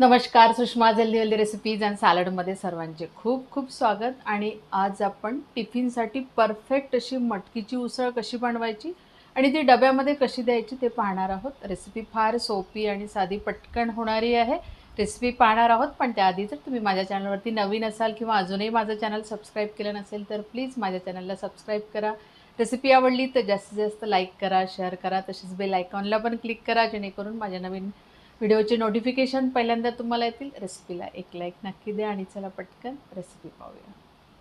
नमस्कार सुषमा जल्दी हल्दी recipes and सॅलडमध्ये सर्वांचे खूप खूप स्वागत. आणि आज आपण टिफिनसाठी परफेक्ट अशी मटकीची उसळ कशी बनवायची आणि ती डब्यामध्ये कशी द्यायची ते पाहणार आहोत. रेसिपी फार सोपी आणि साधी पटकन होणारी आहे. रेसिपी पाहणार आहोत पण त्याआधी जर तुम्ही माझ्या चॅनलवरती नवीन असाल किंवा अजूनही माझं चॅनल सबस्क्राईब केलं नसेल तर प्लीज माझ्या चॅनलला सबस्क्राईब करा. रेसिपी आवडली तर जास्तीत जास्त लाईक करा शेअर करा. तसेच बेल आयकॉनला पण क्लिक करा जेणेकरून माझ्या नवीन व्हिडिओचे नोटिफिकेशन पहिल्यांदा तुम्हाला येतील. रेसिपीला एक लाईक नक्की द्या आणि चला पटकन रेसिपी पाहूया.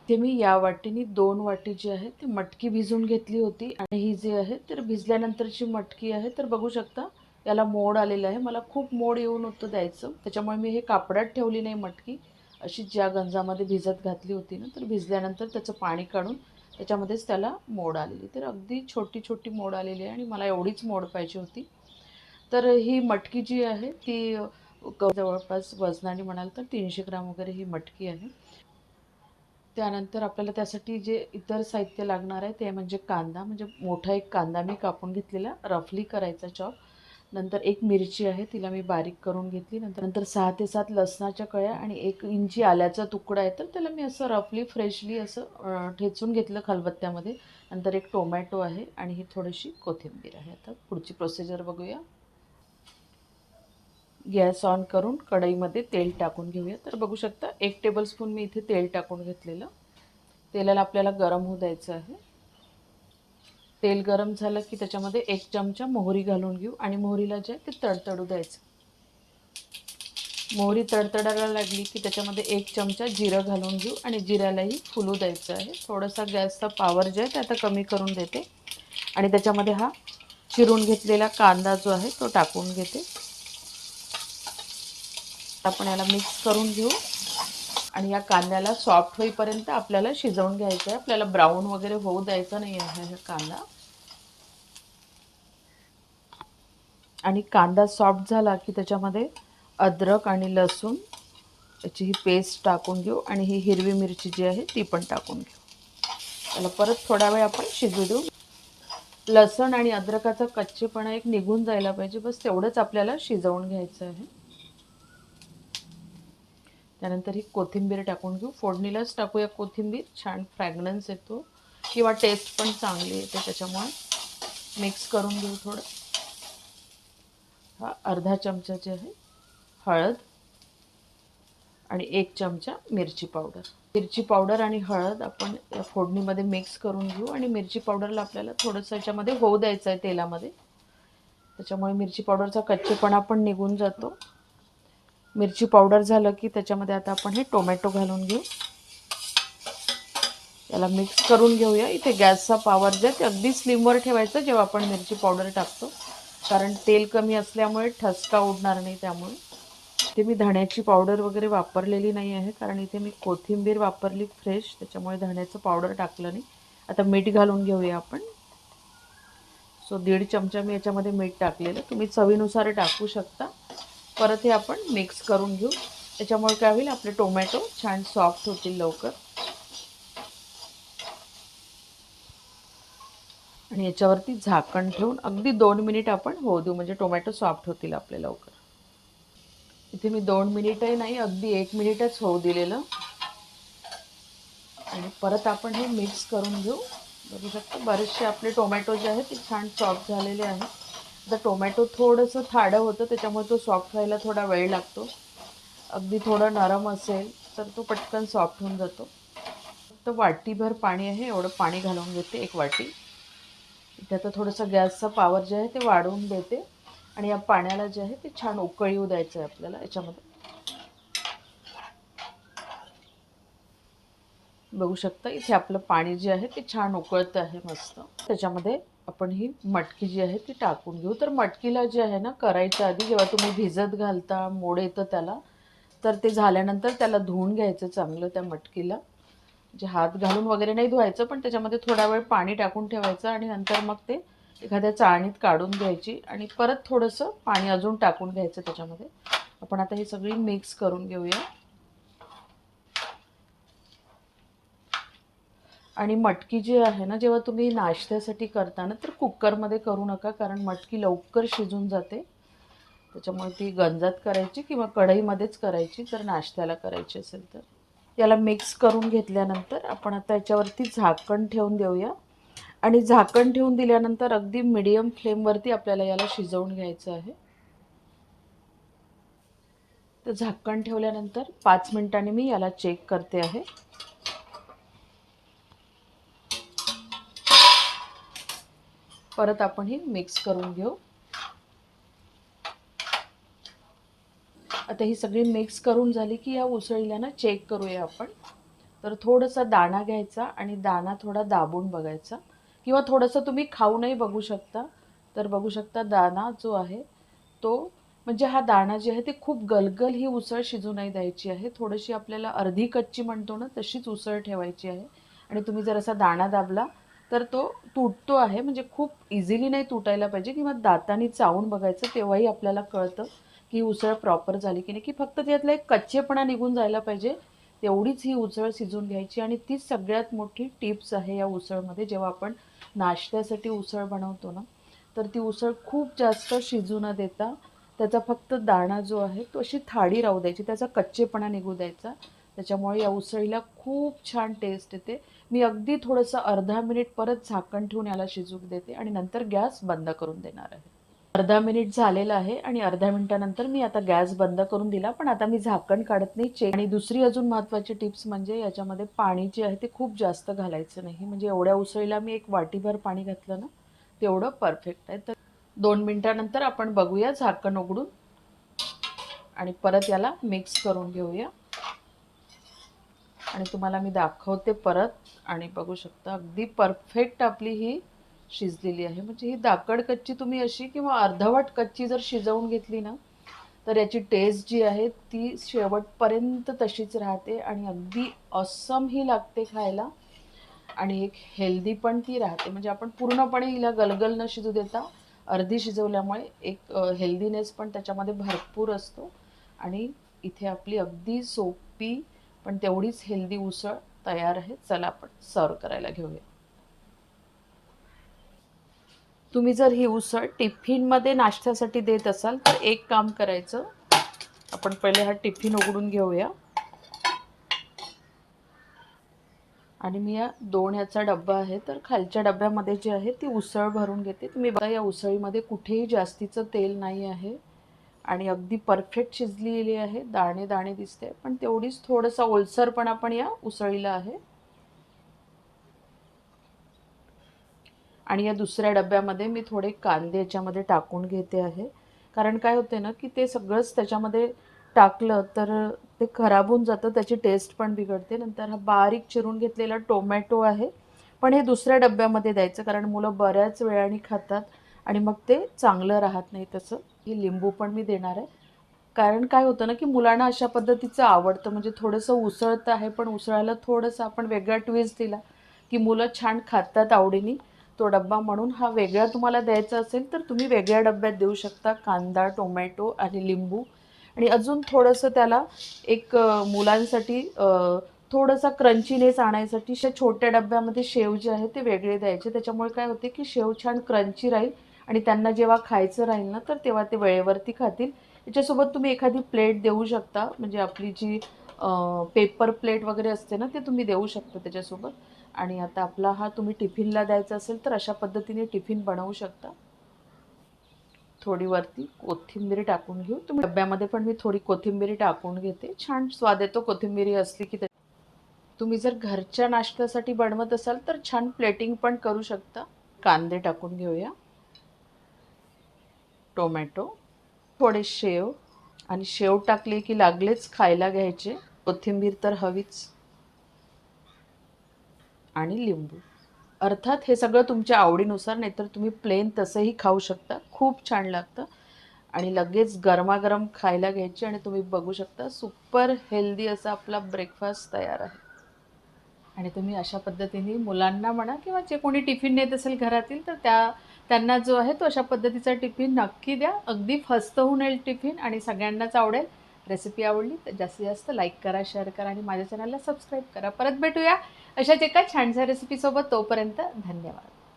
ते मी या वाटीने दोन वाटी जी आहे ती मटकी भिजवून घेतली होती आणि ही जी आहे तर भिजल्यानंतरची मटकी आहे. तर बघू शकता याला मोड आलेलं आहे. मला खूप मोड येऊन होतं द्यायचं. त्याच्यामुळे मी हे कापडात ठेवली नाही मटकी. अशी ज्या गंजामध्ये भिजत घातली होती ना तर भिजल्यानंतर त्याचं पाणी काढून त्याच्यामध्येच त्याला मोड आलेली तर अगदी छोटी छोटी मोड आलेली आहे आणि मला एवढीच मोड पाहिजे होती. तर ही मटकी जी आहे ती जवळपास वजनाने म्हणाल तर तीनशे ग्राम वगैरे ही मटकी आहे. त्यानंतर आपल्याला त्यासाठी जे इतर साहित्य लागणार आहे ते म्हणजे कांदा म्हणजे मोठा एक कांदा मी कापून घेतलेला रफली करायचा चॉप. नंतर एक मिरची आहे तिला मी बारीक करून घेतली. नंतर नंतर सहा ते सात लसणाच्या कळ्या आणि एक इंची आल्याचा तुकडा आहे तर त्याला मी असं रफली फ्रेशली असं ठेचून घेतलं खलबत्त्यामध्ये. नंतर एक टोमॅटो आहे आणि ही थोडीशी कोथिंबीर आहे. आता पुढची प्रोसिजर बघूया. गॅस ऑन करून कढईमध्ये तेल टाकून घेऊया. तर बघू शकता एक टेबलस्पून मी इथे तेल टाकून घेतलेलं. तेलाला आपल्याला गरम होऊ द्यायचं आहे. तेल गरम झालं की त्याच्यामध्ये एक चमचा मोहरी घालून घेऊ आणि मोहरीला जे आहे ते तडतडू द्यायचं. मोहरी तडतडायला लागली की त्याच्यामध्ये एक चमचा जिरं घालून घेऊ आणि जिऱ्यालाही फुलू द्यायचं आहे. थोडासा गॅसचा पॉवर जे आहे ते आता कमी करून देते. आणि त्याच्यामध्ये हा चिरून घेतलेला कांदा जो आहे तो टाकून घेते. आपण याला मिक्स करून घेऊ. आणि या कांद्याला सॉफ्ट होईपर्यंत आपल्याला शिजवून घ्यायचं आहे आपल्याला ब्राऊन वगैरे होऊ द्यायचं नाही आहे हा कांदा. आणि कांदा सॉफ्ट झाला की त्याच्यामध्ये अद्रक आणि लसूण याची ही पेस्ट टाकून घेऊ. आणि ही हिरवी मिरची जी आहे ती पण टाकून घेऊ. त्याला परत थोडा वेळ आपण शिजू देऊ. लसण आणि अद्रकाचा कच्चेपणा एक निघून जायला पाहिजे. बस तेवढंच आपल्याला शिजवून घ्यायचं आहे. त्यानंतर ही कोथिंबीर टाकून घेऊ. फोडणीलाच टाकूया कोथिंबीर. छान फ्रॅग्रन्स येतो. किंवा टेस्ट पण चांगली येते त्याच्यामुळे. मिक्स करून घेऊ थोडं. हा अर्धा चमचा जे आहे. हळद आणि एक चमचा मिरची पावडर. मिरची पावडर आणि हळद आपण या फोडणीमध्ये मिक्स करून घेऊ. आणि मिरची पावडरला आपल्याला थोडंसं याच्यामध्ये होऊ द्यायचं आहे तेलामध्ये. त्याच्यामुळे मिरची पावडरचा कच्चेपणा पण निघून जातो. मिरची पावडर झालं की त्याच्यामध्ये आता आपण हे टोमॅटो घालून घेऊ. याला मिक्स करून घेऊया. इथे गॅसचा पावर जे ते अगदी स्लिमवर ठेवायचं जेव्हा आपण मिरची पावडर टाकतो. कारण तेल कमी असल्यामुळे ठसका उडणार नाही त्यामुळे. इथे मी धण्याची पावडर वगैरे वापरलेली नाही आहे. कारण इथे मी कोथिंबीर वापरली फ्रेश त्याच्यामुळे धण्याचं पावडर टाकलं नाही. आता मीठ घालून घेऊया आपण. सो दीड चमचा मी याच्यामध्ये मीठ टाकलेलं. तुम्ही चवीनुसार टाकू शकता. परत हे आपण मिक्स करून घेऊ. त्याच्यामुळे काय होईल आपले टोमॅटो छान सॉफ्ट होतील लवकर. आणि याच्यावरती झाकण ठेवून अगदी दोन मिनिट आपण होऊ देऊ म्हणजे टोमॅटो सॉफ्ट होतील आपले लवकर. इथे मी दोन मिनिटही नाही अगदी एक मिनिटच होऊ दिलेलं. आणि परत आपण हे मिक्स करून घेऊ. बघू शकतो बरेचसे आपले टोमॅटो जे आहेत ते छान सॉफ्ट झालेले आहेत. आता टोमॅटो थोडंसं थाडं होतं त्याच्यामुळे तो सॉफ्ट व्हायला थोडा वेळ लागतो. अगदी थोडं नरम असेल तर तो पटकन सॉफ्ट होऊन जातो. फक्त वाटीभर पाणी आहे एवढं पाणी घालून घेते एक वाटी. इथे आता थोडंसं गॅसचा पॉवर जे आहे ते वाढवून देते. आणि या पाण्याला जे आहे ते छान उकळी येऊ द्यायचं आहे आपल्याला याच्यामध्ये. बघू शकता इथे आपलं पाणी जे आहे ते छान उकळतं आहे मस्त. त्याच्यामध्ये आपण ही मटकी जी आहे ती टाकून घेऊ. तर मटकीला जे आहे ना करायच्या आधी जेव्हा तुम्ही भिजत घालता मोड येतं त्याला तर ते झाल्यानंतर त्याला धुवून घ्यायचं चांगलं त्या मटकीला. जे हात घालून वगैरे नाही धुवायचं पण त्याच्यामध्ये थोडा वेळ पाणी टाकून ठेवायचं आणि नंतर मग ते एखाद्या चाळणीत काढून घ्यायची आणि परत थोडंसं पाणी अजून टाकून घ्यायचं त्याच्यामध्ये. आपण आता ही सगळी मिक्स करून घेऊया. आणि मटकी जी आहे ना जेव्हा तुम्ही नाश्त्यासाठी करता ना तर कुकरमध्ये करू नका कारण मटकी लवकर शिजून जाते. त्याच्यामुळे ती गंजात करायची किंवा कढईमध्येच करायची जर नाश्त्याला करायची असेल तर. याला मिक्स करून घेतल्यानंतर आपण आता याच्यावरती झाकण ठेवून देऊया. आणि झाकण ठेवून दिल्यानंतर अगदी मिडियम फ्लेमवरती आपल्याला याला शिजवून घ्यायचं आहे. तर झाकण ठेवल्यानंतर पाच मिनिटांनी मी याला चेक करते आहे. परत आपण ही मिक्स करून घेऊ. आता ही सगळी मिक्स करून झाली की या उसळीला ना चेक करूया आपण. तर थोडासा दाणा घ्यायचा आणि दाणा थोडा दाबून बघायचा. किंवा थोडंसं तुम्ही खाऊनही बघू शकता. तर बघू शकता दाणा जो आहे तो म्हणजे हा दाणा जे आहे ते खूप गलगल ही उसळ शिजू नाही द्यायची आहे. थोडीशी आपल्याला अर्धी कच्ची म्हणतो ना तशीच उसळ ठेवायची आहे. आणि तुम्ही जर असा दाणा दाबला तर तो तुटतो आहे. म्हणजे खूप इझिली नाही तुटायला पाहिजे. किंवा दातांनी चावून बघायचं तेव्हाही आपल्याला कळतं की उसळ प्रॉपर झाली की नाही. की फक्त त्यातला एक कच्चेपणा निघून जायला पाहिजे. तेवढीच ही उसळ शिजून घ्यायची. आणि तीच सगळ्यात मोठी टिप्स आहे या उसळमध्ये. जेव्हा आपण नाश्त्यासाठी उसळ बनवतो ना तर ती उसळ खूप जास्त शिजू न देता त्याचा फक्त दाणा जो आहे तो अशी थाळी राहू द्यायची. त्याचा कच्चेपणा निघू द्यायचा. त्याच्यामुळे या उसळीला खूप छान टेस्ट येते. मी अगदी थोडंसं अर्धा मिनिट परत झाकण ठेवून याला शिजूक देते आणि नंतर गॅस बंद करून देणार आहे. अर्धा मिनिट झालेला आहे आणि अर्ध्या मिनिटानंतर मी आता गॅस बंद करून दिला पण आता मी झाकण काढत नाही चेक आणि दुसरी अजून महत्त्वाची टिप्स म्हणजे याच्यामध्ये पाणी जे आहे ते खूप जास्त घालायचं नाही. म्हणजे एवढ्या उसळीला मी एक वाटीभर पाणी घातलं ना तेवढं परफेक्ट आहे. तर दोन मिनिटानंतर आपण बघूया झाकण उघडून. आणि परत याला मिक्स करून घेऊया. आणि तुम्हाला मी दाखवते परत. आणि बघू शकता अगदी परफेक्ट आपली ही शिजलेली आहे. म्हणजे ही दाकड कच्ची तुम्ही अशी किंवा अर्धवट कच्ची जर शिजवून घेतली ना तर याची टेस्ट जी आहे ती शेवटपर्यंत तशीच राहते आणि अगदी असम ही लागते खायला. आणि एक हेल्दी पण ती राहते. म्हणजे आपण पूर्णपणे हिला गलगल न शिजू देता अर्धी शिजवल्यामुळे एक हेल्दीनेस पण त्याच्यामध्ये भरपूर असतो. आणि इथे आपली अगदी सोपी पण तेवढीच हेल्दी उसळ तयार आहे. चला आपण सर्व करायला घेऊया. तुम्ही जर ही उसळ टिफिनमध्ये नाश्त्यासाठी देत असाल तर एक काम करायचं. आपण पहिले हा टिफिन उघडून घेऊया. आणि मी या दोन याचा डब्बा आहे तर खालच्या डब्यामध्ये जे आहे ती उसळ भरून घेते. तुम्ही बघा या उसळीमध्ये कुठेही जास्तीचं तेल नाही आहे. आणि अगदी परफेक्ट शिजलेली आहे दाणे दाणे दिसते पण तेवढीच थोडंसं ओलसरपणा पण या उसळीला आहे. आणि या दुसऱ्या डब्यामध्ये मी थोडे कांदे याच्यामध्ये टाकून घेते आहे. कारण काय होते ना की ते सगळंच त्याच्यामध्ये टाकलं तर ते खराब होऊन जातं त्याची टेस्ट पण बिघडते. नंतर हा बारीक चिरून घेतलेला टोमॅटो आहे. पण हे दुसऱ्या डब्यामध्ये द्यायचं कारण मुलं बऱ्याच वेळाने खातात आणि मग ते चांगलं राहत नाही तसं. हे लिंबू पण मी देणार आहे. कारण काय होतं ना की मुलांना अशा पद्धतीचं आवडतं. म्हणजे थोडंसं उसळतं आहे पण उसळायला थोडंसं आपण वेगळा ट्विस्ट दिला की मुलं छान खातात आवडीने. तो डब्बा म्हणून हा वेगळा तुम्हाला द्यायचा असेल तर तुम्ही वेगळ्या डब्यात देऊ शकता. कांदा टोमॅटो आणि लिंबू. आणि अजून थोडंसं त्याला एक मुलांसाठी थोडंसं क्रंचीनेस आणायसाठी अशा छोट्या डब्यामध्ये शेव जे आहे ते वेगळे द्यायचे. त्याच्यामुळे काय होते की शेव छान क्रंची राहील. आणि त्यांना जेव्हा खायचं राहील ना तर तेव्हा ते वेळेवरती खातील. याच्यासोबत तुम्ही एखादी प्लेट देऊ शकता. म्हणजे आपली जी पेपर प्लेट वगैरे असते ना ते तुम्ही देऊ शकता त्याच्यासोबत. आणि आता आपला हा तुम्ही टिफिनला द्यायचा असेल तर अशा पद्धतीने टिफिन बनवू शकता. थोडी वरती कोथिंबीर टाकून घेऊ. तुम्ही डब्यामध्ये पण मी थोडी कोथिंबीर टाकून घेते. छान स्वाद येतो. कोथिंबीरी असली की तुम्ही जर घरच्या नाश्त्यासाठी बनवत असाल तर छान प्लेटिंग पण करू शकता. कांदे टाकून घेऊया. टोमॅटो थोडे शेव आणि शेव टाकले की लागलेच खायला घ्यायचे. कोथिंबीर तर हवीच. आणि लिंबू. अर्थात हे सगळं तुमच्या आवडीनुसार नाहीतर तुम्ही प्लेन तसंही खाऊ शकता. खूप छान लागतं. आणि लगेच गरमागरम खायला घ्यायची आणि तुम्ही बघू शकता सुपर हेल्दी असा आपला ब्रेकफास्ट तयार आहे. आणि तुम्ही अशा पद्धतीने मुलांना म्हणा किंवा जे कोणी टिफिन नेत असेल घरातील तर त्या त्यांना जो आहे तो अशा पद्धतीचा टिफिन नक्की द्या. अगदी फस्त होऊन येईल टिफिन आणि सगळ्यांनाच आवडेल. रेसिपी आवडली तर जास्तीत जास्त लाईक करा शेअर करा आणि माझ्या चॅनलला सबस्क्राईब करा. परत भेटूया अशाच एका छानशा रेसिपीसोबत तोपर्यंत धन्यवाद.